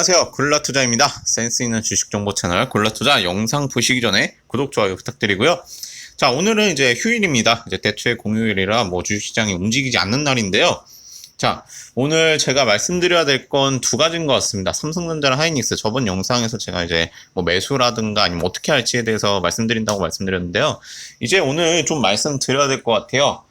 안녕하세요. 굴라투자입니다. 센스 있는 주식 정보 채널 굴라투자 영상 보시기 전에 구독, 좋아요 부탁드리고요. 자, 오늘은 이제 휴일입니다. 이제 대체 공휴일이라 뭐 주식시장이 움직이지 않는 날인데요. 자, 오늘 제가 말씀드려야 될 건 두 가지인 것 같습니다. 삼성전자랑 하이닉스. 저번 영상에서 제가 이제 뭐 매수라든가 아니면 어떻게 할지에 대해서 말씀드린다고 말씀드렸는데요. 이제 오늘 좀 말씀드려야 될 것 같아요.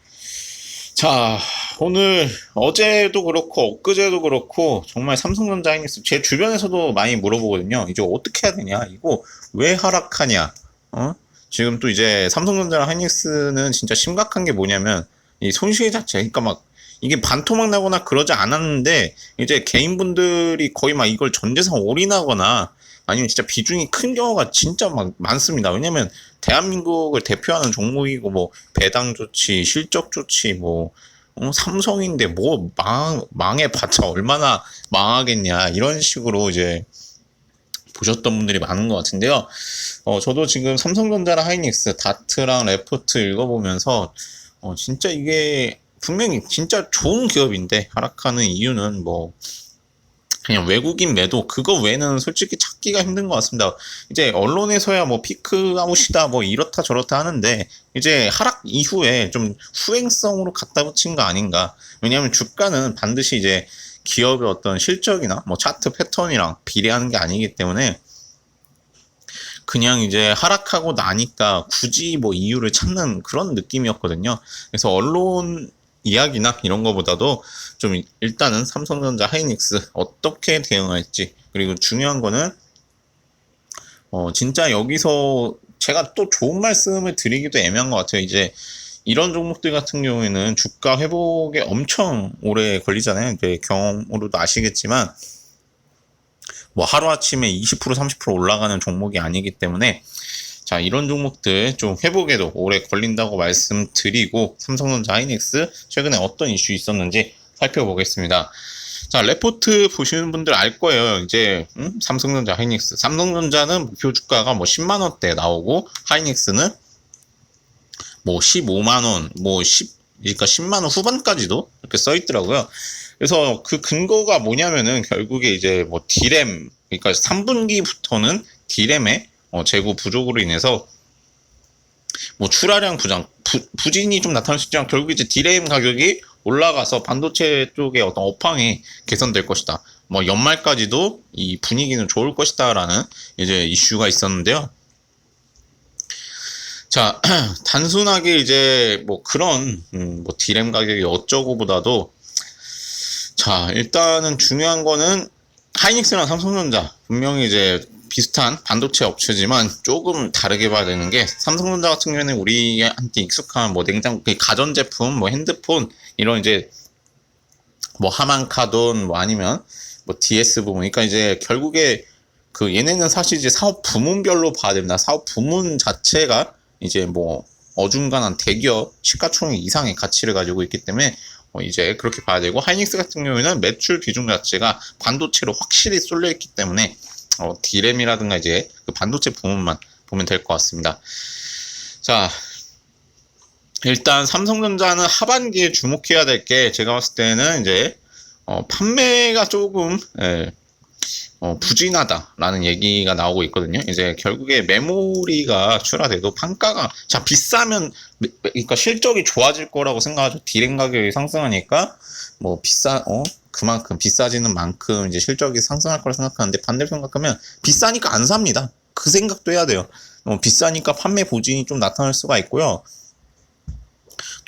자, 오늘 어제도 그렇고 엊그제도 그렇고 정말 삼성전자 하이닉스 제 주변에서도 많이 물어보거든요. 이제 어떻게 해야 되냐? 이거 왜 하락하냐? 어? 지금 또 이제 삼성전자랑 하이닉스는 진짜 심각한 게 뭐냐면 이 손실 자체, 그러니까 막 이게 반토막 나거나 그러지 않았는데 이제 개인분들이 거의 막 이걸 전재산 올인하거나 아니면 진짜 비중이 큰 경우가 진짜 막 많습니다. 왜냐면 대한민국을 대표하는 종목이고 뭐 배당 좋지, 실적 좋지, 뭐 어, 삼성인데 뭐 망, 망해봤자 얼마나 망하겠냐 이런 식으로 이제 보셨던 분들이 많은 것 같은데요. 어, 저도 지금 삼성전자랑 하이닉스, 다트랑 레포트 읽어보면서 어, 진짜 이게 분명히 진짜 좋은 기업인데 하락하는 이유는 뭐 그냥 외국인 매도 그거 외에는 솔직히 찾기가 힘든 것 같습니다. 이제 언론에서야 뭐 피크 아웃이다 뭐 이렇다 저렇다 하는데 이제 하락 이후에 좀 후행성으로 갖다 붙인 거 아닌가. 왜냐하면 주가는 반드시 이제 기업의 어떤 실적이나 뭐 차트 패턴이랑 비례하는 게 아니기 때문에 그냥 이제 하락하고 나니까 굳이 뭐 이유를 찾는 그런 느낌이었거든요. 그래서 언론 이야기나 이런 거보다도 좀 일단은 삼성전자 하이닉스 어떻게 대응할지 그리고 중요한 거는 어 진짜 여기서 제가 또 좋은 말씀을 드리기도 애매한 것 같아요. 이제 이런 종목들 같은 경우에는 주가 회복에 엄청 오래 걸리잖아요. 이제 경험으로도 아시겠지만 뭐 하루아침에 20% 30% 올라가는 종목이 아니기 때문에 자, 이런 종목들 좀 회복에도 오래 걸린다고 말씀드리고 삼성전자 하이닉스 최근에 어떤 이슈 있었는지 살펴보겠습니다. 자, 레포트 보시는 분들 알 거예요. 이제 음? 삼성전자 하이닉스. 삼성전자는 목표 주가가 뭐 10만 원대 나오고 하이닉스는 뭐 15만 원, 뭐 10, 그러니까 10만 원 후반까지도 이렇게 써 있더라고요. 그래서 그 근거가 뭐냐면은 결국에 이제 뭐 디램, 그러니까 3분기부터는 디램에 어, 재고 부족으로 인해서 뭐 출하량 부장 부, 부진이 좀 나타날 수 있지만 결국 이제 디램 가격이 올라가서 반도체 쪽의 어떤 업황이 개선될 것이다. 뭐 연말까지도 이 분위기는 좋을 것이다라는 이제 이슈가 있었는데요. 자, 단순하게 이제 뭐 그런 음, 뭐 디램 가격이 어쩌고보다도 자, 일단은 중요한 거는 하이닉스랑 삼성전자 분명히 이제 비슷한 반도체 업체지만 조금 다르게 봐야 되는 게 삼성전자 같은 경우에는 우리한테 익숙한 뭐 냉장 그 가전제품, 뭐 핸드폰 이런 이제 뭐 하만카돈 뭐 아니면 뭐 DS 부분 그러니까 이제 결국에 그 얘네는 사실 이제 사업 부문별로 봐야 됩니다. 사업 부문 자체가 이제 뭐 어중간한 대기업 시가총액 이상의 가치를 가지고 있기 때문에 어 이제 그렇게 봐야 되고 하이닉스 같은 경우에는 매출 비중 자체가 반도체로 확실히 쏠려 있기 때문에 어, 디램이라든가 이제 그 반도체 부분만 보면 될 것 같습니다. 자, 일단 삼성전자는 하반기에 주목해야 될 게 제가 봤을 때는 이제 어, 판매가 조금 예, 어, 부진하다라는 얘기가 나오고 있거든요. 이제 결국에 메모리가 출하돼도 판가가 자 비싸면 그러니까 실적이 좋아질 거라고 생각하죠. 디램 가격이 상승하니까 뭐 비싸 어 그만큼 비싸지는 만큼 이제 실적이 상승할 거라 생각하는데 반대로 생각하면 비싸니까 안 삽니다. 그 생각도 해야 돼요. 어, 비싸니까 판매 보진이 좀 나타날 수가 있고요.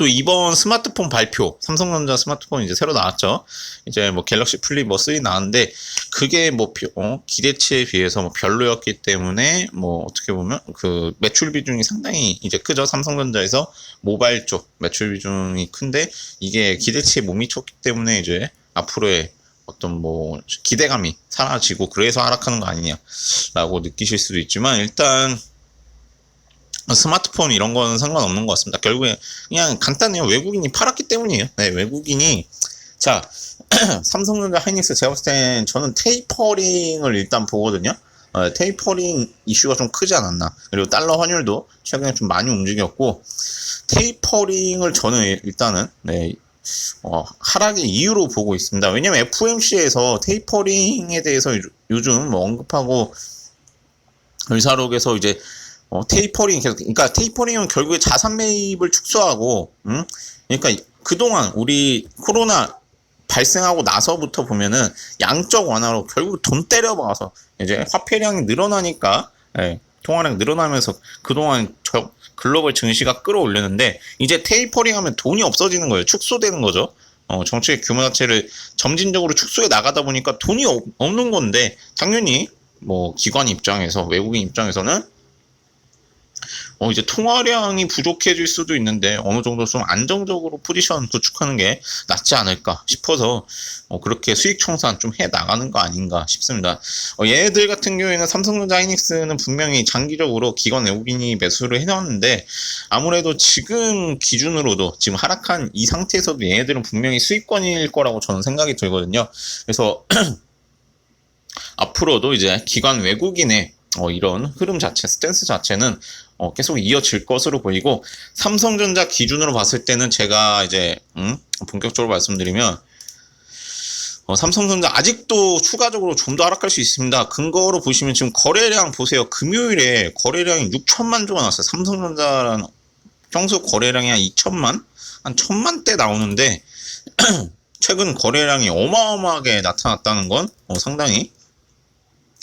또 이번 스마트폰 발표, 삼성전자 스마트폰 이제 새로 나왔죠. 이제 뭐 갤럭시 플립 뭐 3 나왔는데 그게 뭐 어, 기대치에 비해서 뭐 별로였기 때문에 뭐 어떻게 보면 그 매출 비중이 상당히 이제 크죠. 삼성전자에서 모바일 쪽 매출 비중이 큰데 이게 기대치에 못 미쳤기 때문에 이제 앞으로의 어떤 뭐 기대감이 사라지고 그래서 하락하는 거 아니냐라고 느끼실 수도 있지만 일단 스마트폰 이런 거는 상관없는 것 같습니다. 결국에 그냥 간단해요. 외국인이 팔았기 때문이에요. 네, 외국인이 자 삼성전자 하이닉스 제가 봤을 땐 저는 테이퍼링을 일단 보거든요. 어, 테이퍼링 이슈가 좀 크지 않았나. 그리고 달러 환율도 최근에 좀 많이 움직였고 테이퍼링을 저는 일단은 네, 어, 하락의 이유로 보고 있습니다. 왜냐면 FOMC에서 테이퍼링에 대해서 요- 요즘 뭐 언급하고 의사록에서 이제 어, 테이퍼링 계속 그러니까 테이퍼링은 결국에 자산 매입을 축소하고 음? 그러니까 그동안 우리 코로나 발생하고 나서부터 보면은 양적 완화로 결국 돈 때려박아서 이제 화폐량이 늘어나니까 예, 통화량 늘어나면서 그동안 저 글로벌 증시가 끌어올렸는데 이제 테이퍼링 하면 돈이 없어지는 거예요. 축소되는 거죠. 어, 정치의 규모 자체를 점진적으로 축소해 나가다 보니까 돈이 없, 없는 건데 당연히 뭐 기관 입장에서 외국인 입장에서는 어, 이제 통화량이 부족해질 수도 있는데 어느 정도 좀 안정적으로 포지션 구축하는 게 낫지 않을까 싶어서 어, 그렇게 수익 청산 좀 해 나가는 거 아닌가 싶습니다. 어, 얘네들 같은 경우에는 삼성전자 하이닉스는 분명히 장기적으로 기관 외국인이 매수를 해놨는데 아무래도 지금 기준으로도 지금 하락한 이 상태에서도 얘네들은 분명히 수익권일 거라고 저는 생각이 들거든요. 그래서 앞으로도 이제 기관 외국인의 어, 이런 흐름 자체, 스탠스 자체는 어, 계속 이어질 것으로 보이고 삼성전자 기준으로 봤을 때는 제가 이제 음, 본격적으로 말씀드리면 어, 삼성전자 아직도 추가적으로 좀 더 하락할 수 있습니다. 근거로 보시면 지금 거래량 보세요. 금요일에 거래량이 6천만 조가 나왔어요. 삼성전자라는 평소 거래량이 한 2천만, 한 천만 대 나오는데 최근 거래량이 어마어마하게 나타났다는 건 어, 상당히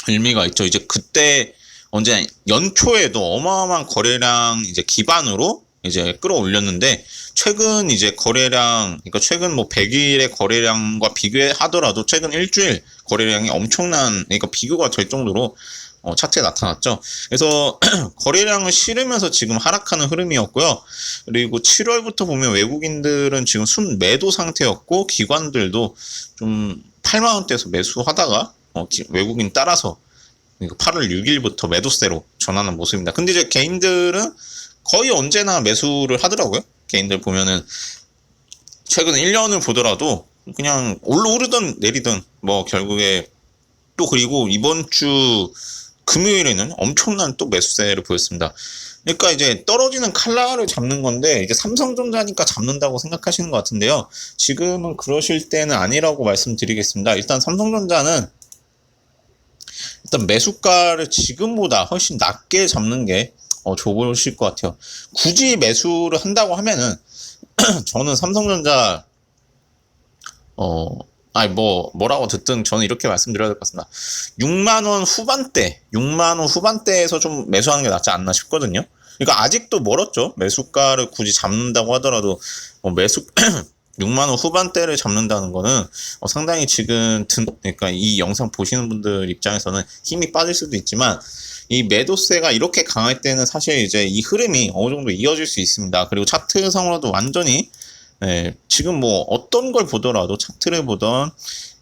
의미가 있죠. 이제 그때 언제 연초에도 어마어마한 거래량 이제 기반으로 이제 끌어올렸는데 최근 이제 거래량 그러니까 최근 뭐 100일의 거래량과 비교하더라도 최근 일주일 거래량이 엄청난 그러니까 비교가 될 정도로 어, 차트에 나타났죠. 그래서 거래량을 실으면서 지금 하락하는 흐름이었고요. 그리고 7월부터 보면 외국인들은 지금 순 매도 상태였고 기관들도 좀 8만 원대에서 매수하다가 어, 기- 외국인 따라서 8월 6일부터 매도세로 전하는 모습입니다. 근데 이제 개인들은 거의 언제나 매수를 하더라고요. 개인들 보면은 최근 1년을 보더라도 그냥 올라오르든 내리든 뭐 결국에 또 그리고 이번 주 금요일에는 엄청난 또 매수세를 보였습니다. 그러니까 이제 떨어지는 칼라를 잡는 건데 이제 삼성전자니까 잡는다고 생각하시는 것 같은데요. 지금은 그러실 때는 아니라고 말씀드리겠습니다. 일단 삼성전자는 일단 매수가를 지금보다 훨씬 낮게 잡는 게 어, 좋으실 것 같아요. 굳이 매수를 한다고 하면은 저는 삼성전자 어 아니 뭐 뭐라고 듣든 저는 이렇게 말씀드려야 될 것 같습니다. 6만 원 후반대, 6만 원 후반대에서 좀 매수하는 게 낫지 않나 싶거든요. 그러니까 아직도 멀었죠. 매수가를 굳이 잡는다고 하더라도 어, 매수 6만 원 후반대를 잡는다는 거는 어, 상당히 지금 든, 그러니까 이 영상 보시는 분들 입장에서는 힘이 빠질 수도 있지만 이 매도세가 이렇게 강할 때는 사실 이제 이 흐름이 어느 정도 이어질 수 있습니다. 그리고 차트상으로도 완전히 네, 지금 뭐 어떤 걸 보더라도 차트를 보던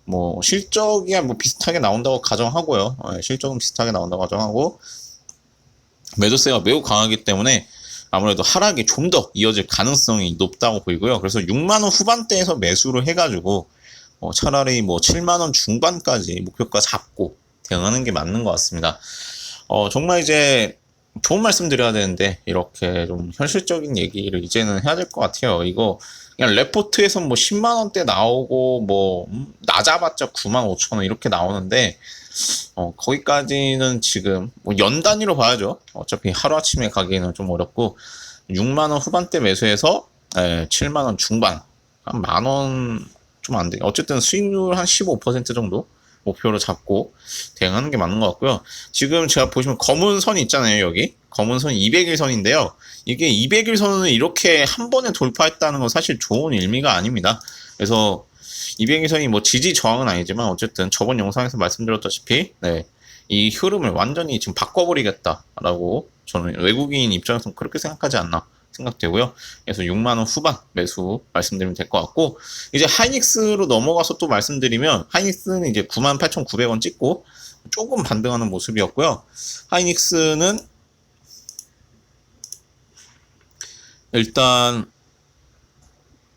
뭐 실적이야 뭐 비슷하게 나온다고 가정하고요. 어, 실적은 비슷하게 나온다고 가정하고 매도세가 매우 강하기 때문에 아무래도 하락이 좀 더 이어질 가능성이 높다고 보이고요. 그래서 6만 원 후반대에서 매수를 해가지고 어, 차라리 뭐 7만 원 중반까지 목표가 잡고 대응하는 게 맞는 것 같습니다. 어, 정말 이제 좋은 말씀 드려야 되는데 이렇게 좀 현실적인 얘기를 이제는 해야 될 것 같아요. 이거 그냥 레포트에서 뭐 10만 원대 나오고 뭐 음, 낮아봤자 9만 5천 원 이렇게 나오는데 어, 거기까지는 지금 뭐연 단위로 봐야죠. 어차피 하루 아침에 가기에는 좀 어렵고 6만 원 후반대 매수해서 예, 7만 원 중반 한 만 원 좀 안 돼. 어쨌든 수익률 한 15% 정도 목표로 잡고 대응하는 게 맞는 것 같고요. 지금 제가 보시면 검은 선이 있잖아요, 여기. 검은 선이 200일 선인데요. 이게 200일 선을 이렇게 한 번에 돌파했다는 건 사실 좋은 의미가 아닙니다. 그래서 200일 선이 뭐 지지 저항은 아니지만 어쨌든 저번 영상에서 말씀드렸다시피 네, 이 흐름을 완전히 지금 바꿔버리겠다라고 저는 외국인 입장에서는 그렇게 생각하지 않나 생각되고요. 그래서 6만 원 후반 매수 말씀드리면 될 것 같고 이제 하이닉스로 넘어가서 또 말씀드리면 하이닉스는 이제 98,900원 찍고 조금 반등하는 모습이었고요. 하이닉스는 일단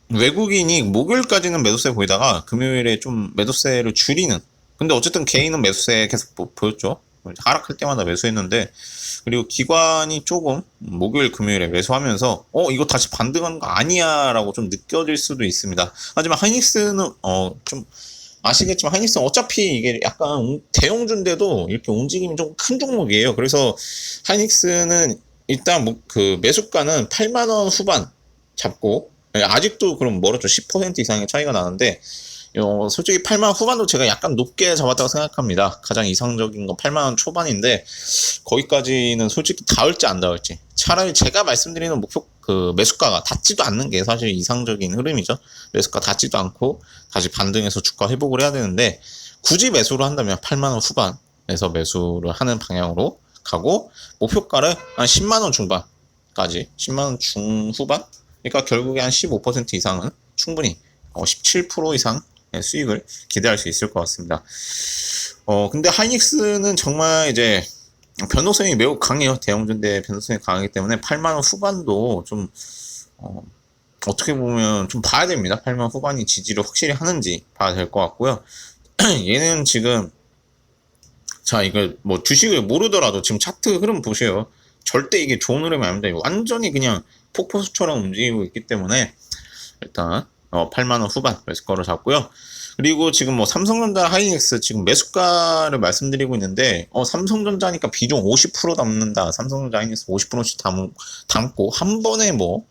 외국인이 목요일까지는 매도세 보이다가 금요일에 좀 매도세를 줄이는 근데 어쨌든 개인은 매수세 계속 보, 보였죠. 하락할 때마다 매수했는데 그리고 기관이 조금 목요일 금요일에 매수하면서 어 이거 다시 반등하는 거 아니야라고 좀 느껴질 수도 있습니다. 하지만 하이닉스는 어좀 아시겠지만 하이닉스는 어차피 이게 약간 움- 대형주인데도 이렇게 움직임이 좀 큰 종목이에요. 그래서 하이닉스는 일단 뭐 그 매수가는 8만 원 후반 잡고 예, 아직도 그럼 멀었죠. 10% 이상의 차이가 나는데 어, 솔직히 8만 후반도 제가 약간 높게 잡았다고 생각합니다. 가장 이상적인 건 8만 원 초반인데 거기까지는 솔직히 닿을지 안 닿을지 차라리 제가 말씀드리는 목표 그 매수가가 닿지도 않는 게 사실 이상적인 흐름이죠. 매수가 닿지도 않고 다시 반등해서 주가 회복을 해야 되는데 굳이 매수를 한다면 8만 원 후반에서 매수를 하는 방향으로 가고 목표가를 한 10만 원 중반까지 10만 원 중후반 그러니까 결국에 한 15% 이상은 충분히 어, 17% 이상 의 수익을 기대할 수 있을 것 같습니다. 어, 근데 하이닉스는 정말 이제 변동성이 매우 강해요. 대형전대 변동성이 강하기 때문에 8만원 후반도 좀, 어, 어떻게 보면 좀 봐야 됩니다. 8만원 후반이 지지를 확실히 하는지 봐야 될 것 같고요. 얘는 지금, 자, 이거 뭐 주식을 모르더라도 지금 차트 흐름 보세요. 절대 이게 좋은 흐름이 아닙니다. 완전히 그냥 폭포수처럼 움직이고 있기 때문에 일단 어, 8만 원 후반 매수가로 잡고요. 그리고 지금 뭐 삼성전자 하이닉스 지금 매수가를 말씀드리고 있는데 어 삼성전자니까 비중 50% 담는다. 삼성전자 하이닉스 50%씩 담, 담고 한 번에 뭐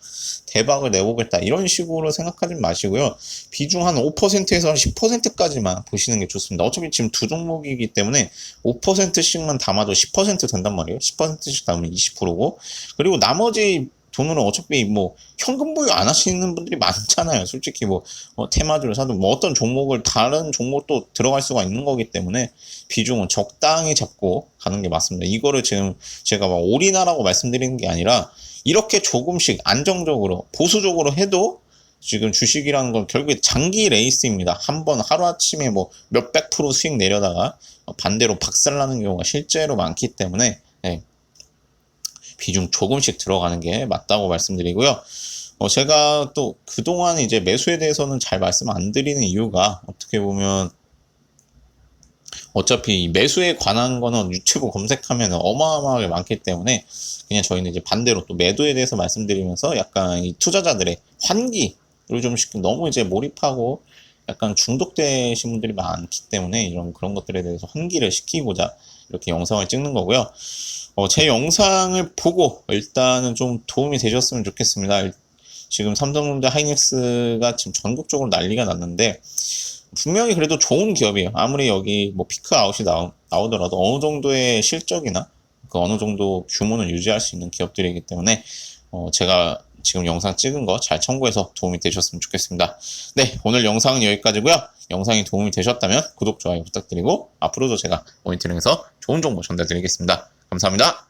대박을 내보겠다. 이런 식으로 생각하지 마시고요. 비중 한 5%에서 한 10%까지만 보시는 게 좋습니다. 어차피 지금 두 종목이기 때문에 5%씩만 담아도 10% 된단 말이에요. 10%씩 담으면 20%고 그리고 나머지 돈으로 어차피 뭐 현금 보유 안 하시는 분들이 많잖아요. 솔직히 뭐 어, 테마주를 사도 뭐 어떤 종목을 다른 종목도 들어갈 수가 있는 거기 때문에 비중은 적당히 잡고 가는 게 맞습니다. 이거를 지금 제가 막 올인하라고 말씀드리는 게 아니라 이렇게 조금씩 안정적으로 보수적으로 해도 지금 주식이라는 건 결국에 장기 레이스입니다. 한 번 하루아침에 뭐 몇백 프로 수익 내려다가 반대로 박살나는 경우가 실제로 많기 때문에 네, 비중 조금씩 들어가는 게 맞다고 말씀드리고요. 어, 제가 또 그동안 이제 매수에 대해서는 잘 말씀 안 드리는 이유가 어떻게 보면 어차피 이 매수에 관한 거는 유튜브 검색하면 어마어마하게 많기 때문에 그냥 저희는 이제 반대로 또 매도에 대해서 말씀드리면서 약간 이 투자자들의 환기를 좀씩 너무 이제 몰입하고 약간 중독되신 분들이 많기 때문에 이런 그런 것들에 대해서 환기를 시키고자 이렇게 영상을 찍는 거고요. 어, 제 영상을 보고 일단은 좀 도움이 되셨으면 좋겠습니다. 일- 지금 삼성전자 하이닉스가 지금 전국적으로 난리가 났는데 분명히 그래도 좋은 기업이에요. 아무리 여기 뭐 피크 아웃이 나오, 나오더라도 어느 정도의 실적이나 그 어느 정도 규모는 유지할 수 있는 기업들이기 때문에 어, 제가 지금 영상 찍은 거 잘 참고해서 도움이 되셨으면 좋겠습니다. 네, 오늘 영상은 여기까지고요. 영상이 도움이 되셨다면 구독, 좋아요 부탁드리고 앞으로도 제가 모니터링해서 좋은 정보 전달드리겠습니다. 감사합니다.